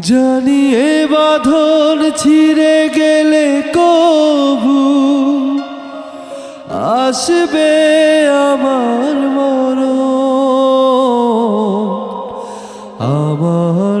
জানিয়ে বাঁধন ছিঁড়ে গেলে কবু। আসবে আমার মর আমার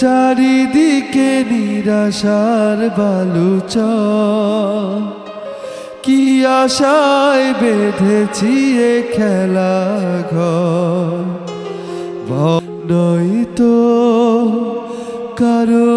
চারিদিকে নিরাশার বালুচ কি আশায় বেঁধেছি এ খেলা ঘর নয় তো কারও